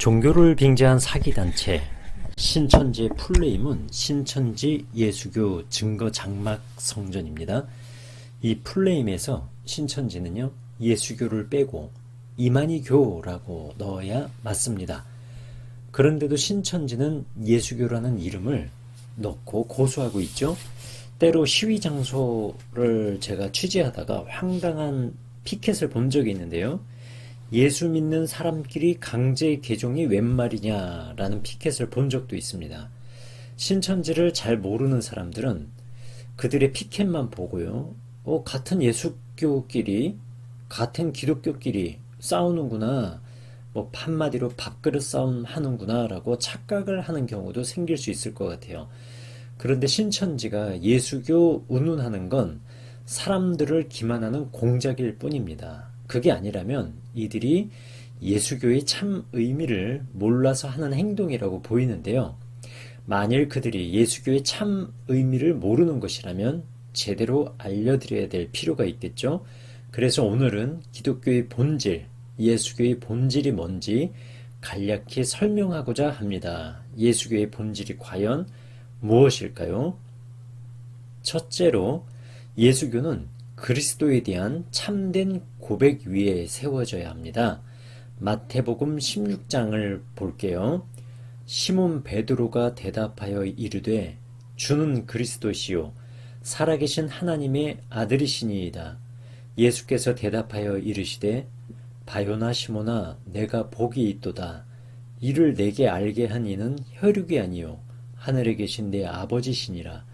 종교를 빙자한 사기단체 신천지의 풀네임은 신천지 예수교 증거 장막 성전입니다. 이 풀네임에서 신천지는요 예수교를 빼고 이만희교라고 넣어야 맞습니다. 그런데도 신천지는 예수교라는 이름을 넣고 고수하고 있죠. 때로 시위 장소를 제가 취재하다가 황당한 피켓을 본 적이 있는데요. 예수 믿는 사람끼리 강제 개종이 웬 말이냐라는 피켓을 본 적도 있습니다. 신천지를 잘 모르는 사람들은 그들의 피켓만 보고요. 어, 같은 예수교끼리, 같은 기독교끼리 싸우는구나. 뭐 한마디로 밥그릇 싸움 하는구나 라고 착각을 하는 경우도 생길 수 있을 것 같아요. 그런데 신천지가 예수교 운운하는 건 사람들을 기만하는 공작일 뿐입니다. 그게 아니라면 이들이 예수교의 참 의미를 몰라서 하는 행동이라고 보이는데요. 만일 그들이 예수교의 참 의미를 모르는 것이라면 제대로 알려드려야 될 필요가 있겠죠. 그래서 오늘은 기독교의 본질, 예수교의 본질이 뭔지 간략히 설명하고자 합니다. 예수교의 본질이 과연 무엇일까요? 첫째로 예수교는 그리스도에 대한 참된 고백 위에 세워져야 합니다. 마태복음 16장을 볼게요. 시몬 베드로가 대답하여 이르되 주는 그리스도시요 살아계신 하나님의 아들이시니이다. 예수께서 대답하여 이르시되 바요나 시모나 내가 복이 있도다. 이를 내게 알게 한 이는 혈육이 아니요 하늘에 계신 내 아버지시니라.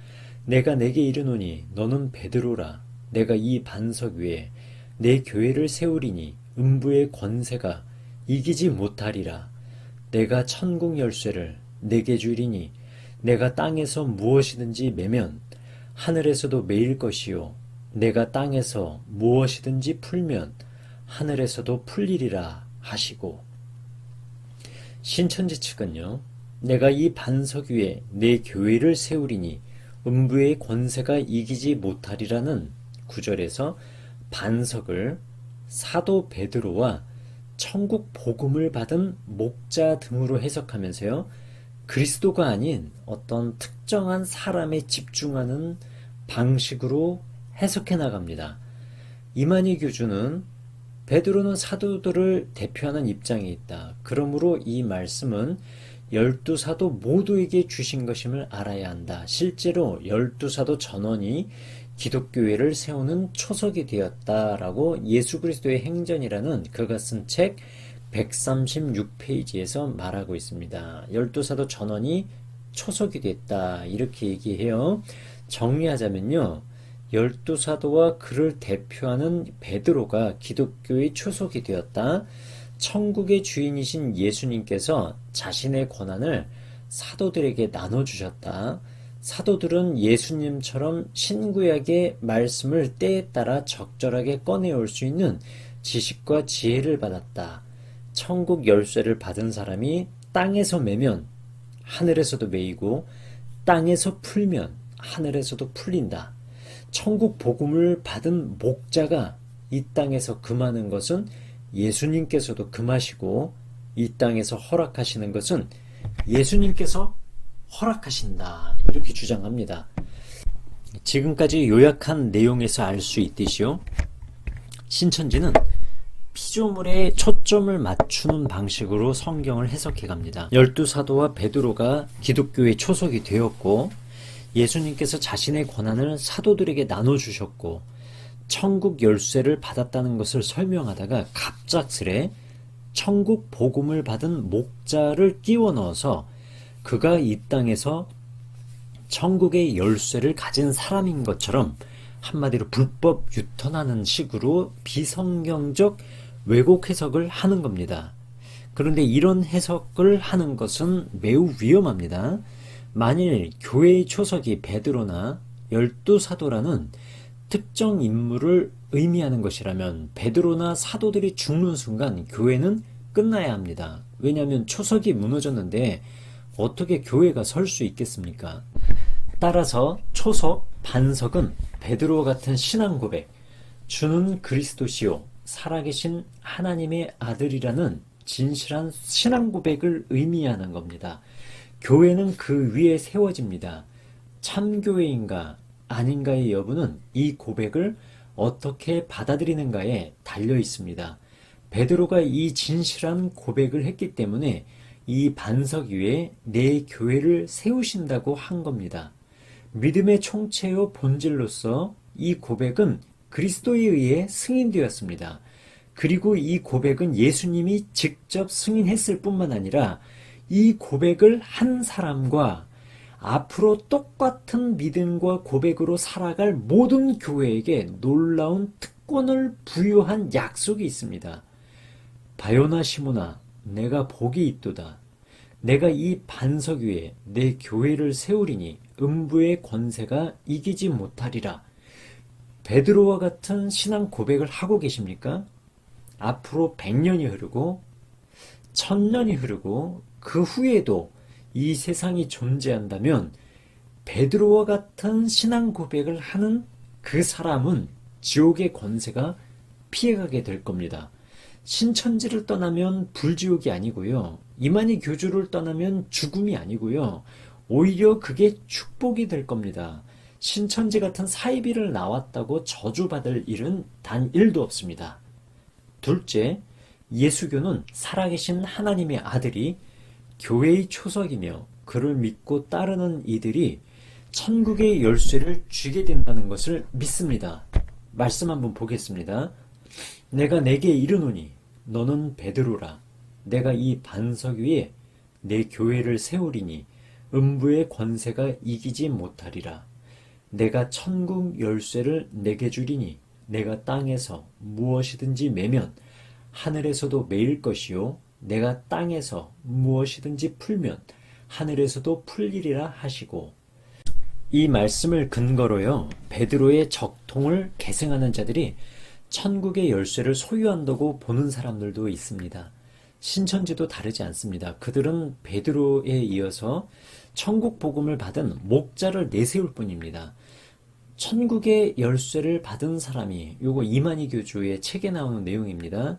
내가 내게 이르노니 너는 베드로라. 내가 이 반석 위에 내 교회를 세우리니 음부의 권세가 이기지 못하리라. 내가 천국 열쇠를 내게 주리니 내가 땅에서 무엇이든지 매면 하늘에서도 매일 것이요 내가 땅에서 무엇이든지 풀면 하늘에서도 풀리리라 하시고 신천지 측은요 내가 이 반석 위에 내 교회를 세우리니 음부의 권세가 이기지 못하리라는 구절에서 반석을 사도 베드로와 천국 복음을 받은 목자 등으로 해석하면서요. 그리스도가 아닌 어떤 특정한 사람에 집중하는 방식으로 해석해 나갑니다. 이만희 교주는 베드로는 사도들을 대표하는 입장에 있다. 그러므로 이 말씀은 열두 사도 모두에게 주신 것임을 알아야 한다. 실제로 열두 사도 전원이 기독교회를 세우는 초석이 되었다라고 예수 그리스도의 행전이라는 그가 쓴 책 136페이지에서 말하고 있습니다. 열두 사도 전원이 초석이 됐다. 이렇게 얘기해요. 정리하자면요. 열두 사도와 그를 대표하는 베드로가 기독교의 초석이 되었다. 천국의 주인이신 예수님께서 자신의 권한을 사도들에게 나눠주셨다. 사도들은 예수님처럼 신구약의 말씀을 때에 따라 적절하게 꺼내올 수 있는 지식과 지혜를 받았다. 천국 열쇠를 받은 사람이 땅에서 매면 하늘에서도 매이고 땅에서 풀면 하늘에서도 풀린다. 천국 복음을 받은 목자가 이 땅에서 금하는 것은 예수님께서도 금하시고 이 땅에서 허락하시는 것은 예수님께서 허락하신다. 이렇게 주장합니다. 지금까지 요약한 내용에서 알 수 있듯이요. 신천지는 피조물에 초점을 맞추는 방식으로 성경을 해석해 갑니다. 열두 사도와 베드로가 기독교의 초석이 되었고 예수님께서 자신의 권한을 사도들에게 나눠 주셨고 천국 열쇠를 받았다는 것을 설명하다가 갑작스레 천국 복음을 받은 목자를 끼워 넣어서 그가 이 땅에서 천국의 열쇠를 가진 사람인 것처럼 한마디로 불법 유턴하는 식으로 비성경적 왜곡 해석을 하는 겁니다. 그런데 이런 해석을 하는 것은 매우 위험합니다. 만일 교회의 초석이 베드로나 열두 사도라는 특정 인물을 의미하는 것이라면 베드로나 사도들이 죽는 순간 교회는 끝나야 합니다. 왜냐하면 초석이 무너졌는데 어떻게 교회가 설 수 있겠습니까? 따라서 초석, 반석은 베드로 같은 신앙 고백, 주는 그리스도시요 살아계신 하나님의 아들이라는 진실한 신앙 고백을 의미하는 겁니다. 교회는 그 위에 세워집니다. 참교회인가 아닌가의 여부는 이 고백을 어떻게 받아들이는가에 달려 있습니다. 베드로가 이 진실한 고백을 했기 때문에 이 반석 위에 내 교회를 세우신다고 한 겁니다. 믿음의 총체요 본질로서 이 고백은 그리스도에 의해 승인되었습니다. 그리고 이 고백은 예수님이 직접 승인했을 뿐만 아니라 이 고백을 한 사람과 앞으로 똑같은 믿음과 고백으로 살아갈 모든 교회에게 놀라운 특권을 부여한 약속이 있습니다. 바요나 시모나 내가 복이 있도다. 내가 이 반석 위에 내 교회를 세우리니 음부의 권세가 이기지 못하리라. 베드로와 같은 신앙 고백을 하고 계십니까? 앞으로 100년이 흐르고 1000년이 흐르고 그 후에도 이 세상이 존재한다면 베드로와 같은 신앙 고백을 하는 그 사람은 지옥의 권세가 피해가게 될 겁니다. 신천지를 떠나면 불지옥이 아니고요. 이만희 교주를 떠나면 죽음이 아니고요. 오히려 그게 축복이 될 겁니다. 신천지 같은 사이비를 나왔다고 저주받을 일은 단 1도 없습니다. 둘째, 예수교는 살아계신 하나님의 아들이 교회의 초석이며 그를 믿고 따르는 이들이 천국의 열쇠를 쥐게 된다는 것을 믿습니다. 말씀 한번 보겠습니다. 내가 내게 이르노니 너는 베드로라. 내가 이 반석 위에 내 교회를 세우리니 음부의 권세가 이기지 못하리라. 내가 천국 열쇠를 내게 주리니 내가 땅에서 무엇이든지 매면 하늘에서도 매일 것이요. 내가 땅에서 무엇이든지 풀면 하늘에서도 풀리리라 하시고. 이 말씀을 근거로요 베드로의 적통을 계승하는 자들이 천국의 열쇠를 소유한다고 보는 사람들도 있습니다. 신천지도 다르지 않습니다. 그들은 베드로에 이어서 천국 복음을 받은 목자를 내세울 뿐입니다. 천국의 열쇠를 받은 사람이 요거 이만희 교주의 책에 나오는 내용입니다.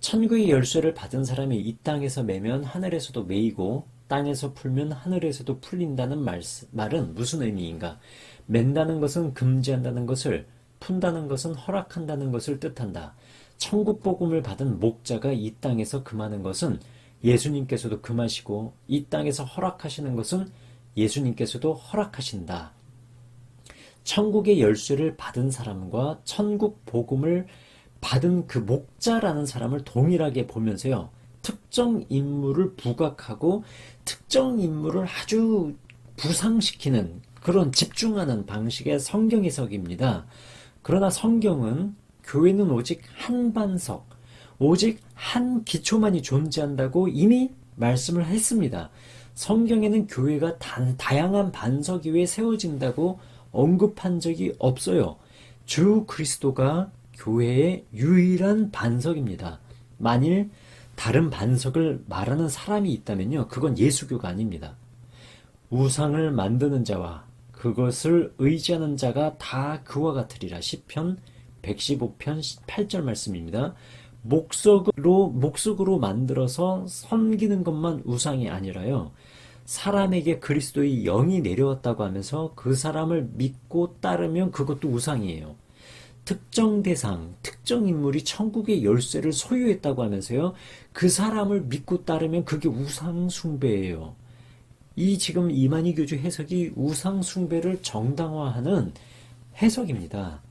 천국의 열쇠를 받은 사람이 이 땅에서 매면 하늘에서도 매이고 땅에서 풀면 하늘에서도 풀린다는 말, 말은 무슨 의미인가? 맨다는 것은 금지한다는 것을 푼다는 것은 허락한다는 것을 뜻한다. 천국 복음을 받은 목자가 이 땅에서 금하는 것은 예수님께서도 금하시고 이 땅에서 허락하시는 것은 예수님께서도 허락하신다. 천국의 열쇠를 받은 사람과 천국 복음을 받은 그 목자라는 사람을 동일하게 보면서요. 특정 인물을 부각하고 특정 인물을 아주 부상시키는 그런 집중하는 방식의 성경 해석입니다. 그러나 성경은 교회는 오직 한 반석, 오직 한 기초만이 존재한다고 이미 말씀을 했습니다. 성경에는 교회가 단, 다양한 반석 위에 세워진다고 언급한 적이 없어요. 주 그리스도가 교회의 유일한 반석입니다. 만일 다른 반석을 말하는 사람이 있다면요. 그건 예수교가 아닙니다. 우상을 만드는 자와 그것을 의지하는 자가 다 그와 같으리라. 시편 115편 8절 말씀입니다. 목석으로 목석으로 만들어서 섬기는 것만 우상이 아니라요. 사람에게 그리스도의 영이 내려왔다고 하면서 그 사람을 믿고 따르면 그것도 우상이에요. 특정 대상, 특정 인물이 천국의 열쇠를 소유했다고 하면서요. 그 사람을 믿고 따르면 그게 우상 숭배예요. 이 지금 이만희 교주 해석이 우상 숭배를 정당화하는 해석입니다.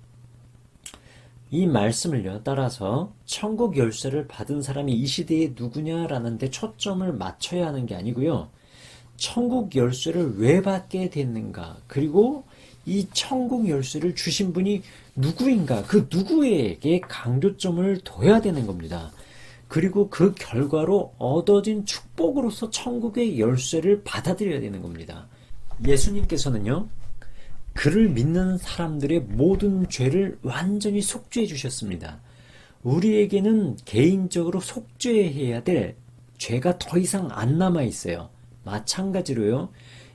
이 말씀을요, 따라서 천국 열쇠를 받은 사람이 이 시대에 누구냐라는 데 초점을 맞춰야 하는 게 아니고요. 천국 열쇠를 왜 받게 됐는가, 그리고 이 천국 열쇠를 주신 분이 누구인가, 그 누구에게 강조점을 둬야 되는 겁니다. 그리고 그 결과로 얻어진 축복으로서 천국의 열쇠를 받아들여야 되는 겁니다. 예수님께서는요, 그를 믿는 사람들의 모든 죄를 완전히 속죄해 주셨습니다. 우리에게는 개인적으로 속죄해야 될 죄가 더 이상 안 남아 있어요. 마찬가지로요,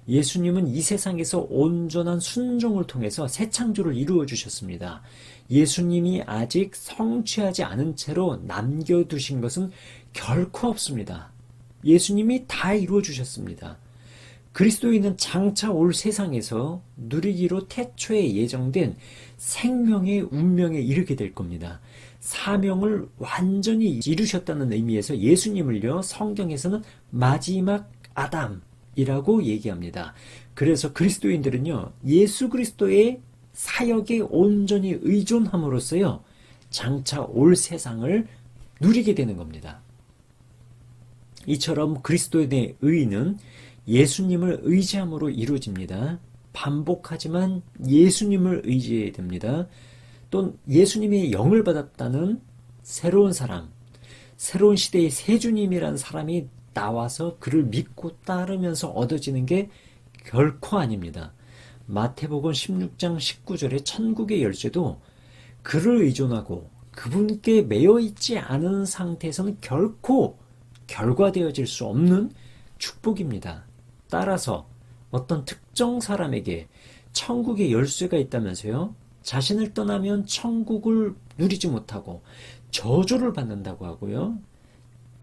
예수님은 이 세상에서 온전한 순종을 통해서 새 창조를 이루어 주셨습니다. 예수님이 아직 성취하지 않은 채로 남겨두신 것은 결코 없습니다. 예수님이 다 이루어 주셨습니다. 그리스도인은 장차 올 세상에서 누리기로 태초에 예정된 생명의 운명에 이르게 될 겁니다. 사명을 완전히 이루셨다는 의미에서 예수님을요, 성경에서는 마지막 아담 이라고 얘기합니다. 그래서 그리스도인들은요, 예수 그리스도의 사역에 온전히 의존함으로써요, 장차 올 세상을 누리게 되는 겁니다. 이처럼 그리스도의 의는 예수님을 의지함으로 이루어집니다. 반복하지만 예수님을 의지해야 됩니다. 또 예수님의 영을 받았다는 새로운 사람, 새로운 시대의 세주님이란 사람이 나와서 그를 믿고 따르면서 얻어지는 게 결코 아닙니다. 마태복음 16장 19절에 천국의 열쇠도 그를 의존하고 그분께 매여 있지 않은 상태에서는 결코 결과되어질 수 없는 축복입니다. 따라서 어떤 특정 사람에게 천국의 열쇠가 있다면서요? 자신을 떠나면 천국을 누리지 못하고 저주를 받는다고 하고요.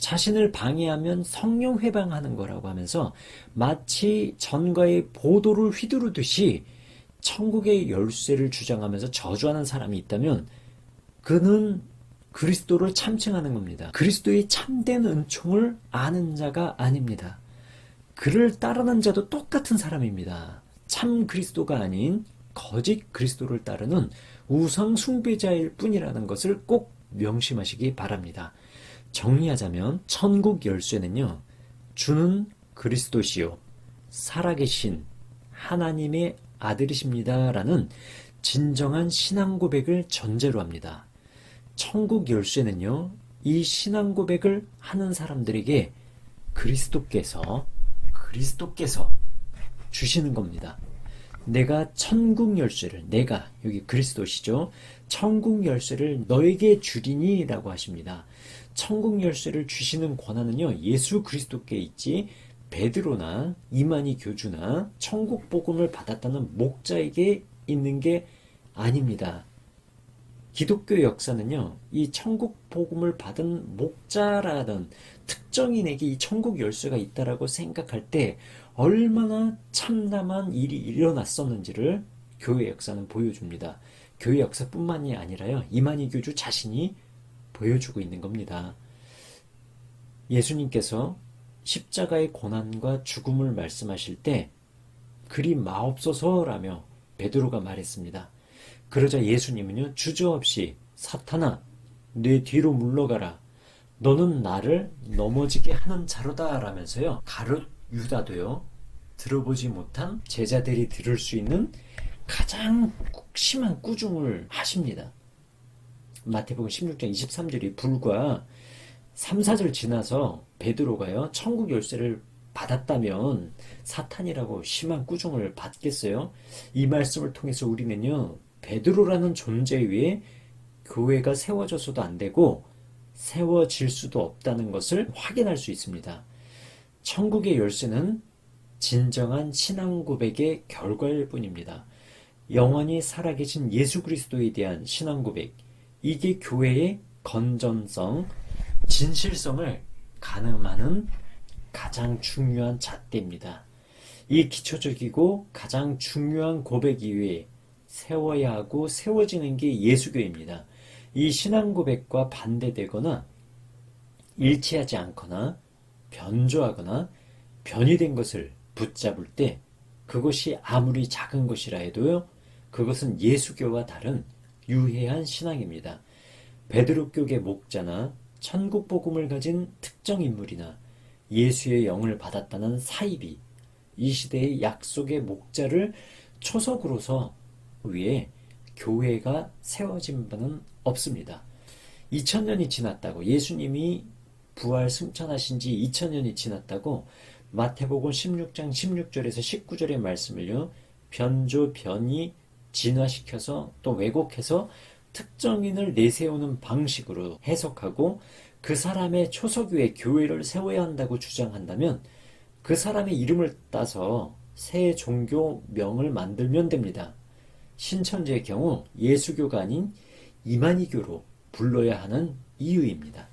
자신을 방해하면 성령 회방하는 거라고 하면서 마치 전가의 보도를 휘두르듯이 천국의 열쇠를 주장하면서 저주하는 사람이 있다면 그는 그리스도를 참칭하는 겁니다. 그리스도의 참된 은총을 아는 자가 아닙니다. 그를 따르는 자도 똑같은 사람입니다. 참 그리스도가 아닌 거짓 그리스도를 따르는 우상 숭배자일 뿐이라는 것을 꼭 명심하시기 바랍니다. 정리하자면 천국 열쇠는요. 주는 그리스도시요 살아계신 하나님의 아들이십니다라는 진정한 신앙 고백을 전제로 합니다. 천국 열쇠는요. 이 신앙 고백을 하는 사람들에게 그리스도께서 그리스도께서 주시는 겁니다. 내가 천국 열쇠를 내가 여기 그리스도시죠. 천국 열쇠를 너에게 주리니라고 하십니다. 천국 열쇠를 주시는 권한은요. 예수 그리스도께 있지 베드로나 이만희 교주나 천국 복음을 받았다는 목자에게 있는 게 아닙니다. 기독교 역사는요, 이 천국 복음을 받은 목자라는 특정인에게 이 천국 열쇠가 있다라고 생각할 때 얼마나 참담한 일이 일어났었는지를 교회 역사는 보여줍니다. 교회 역사뿐만이 아니라요, 이만희 교주 자신이 보여주고 있는 겁니다. 예수님께서 십자가의 고난과 죽음을 말씀하실 때 그리 마옵소서라며 베드로가 말했습니다. 그러자 예수님은요 주저없이 사탄아 내 뒤로 물러가라 너는 나를 넘어지게 하는 자로다 라면서요 가룟 유다도요 들어보지 못한 제자들이 들을 수 있는 가장 심한 꾸중을 하십니다. 마태복음 16장 23절이 불과 3, 4절 지나서 베드로가요 천국 열쇠를 받았다면 사탄이라고 심한 꾸중을 받겠어요? 이 말씀을 통해서 우리는요 베드로라는 존재 위에 교회가 세워져서도 안 되고 세워질 수도 없다는 것을 확인할 수 있습니다. 천국의 열쇠는 진정한 신앙 고백의 결과일 뿐입니다. 영원히 살아계신 예수 그리스도에 대한 신앙 고백, 이게 교회의 건전성, 진실성을 가늠하는 가장 중요한 잣대입니다. 이 기초적이고 가장 중요한 고백 이외에 세워야 하고 세워지는 게 예수교입니다. 이 신앙 고백과 반대되거나 일치하지 않거나 변조하거나 변이된 것을 붙잡을 때 그것이 아무리 작은 것이라 해도요, 그것은 예수교와 다른 유해한 신앙입니다. 베드로교계 목자나 천국 복음을 가진 특정 인물이나 예수의 영을 받았다는 사입이 이 시대의 약속의 목자를 초석으로서 위에 교회가 세워진 바는 없습니다. 2000년이 지났다고 예수님이 부활 승천하신 지 2000년이 지났다고 마태복음 16장 16절에서 19절의 말씀을요. 변조 변이 진화시켜서 또 왜곡해서 특정인을 내세우는 방식으로 해석하고 그 사람의 초석 위에 교회를 세워야 한다고 주장한다면 그 사람의 이름을 따서 새 종교명을 만들면 됩니다. 신천지의 경우 예수교가 아닌 이만희교로 불러야 하는 이유입니다.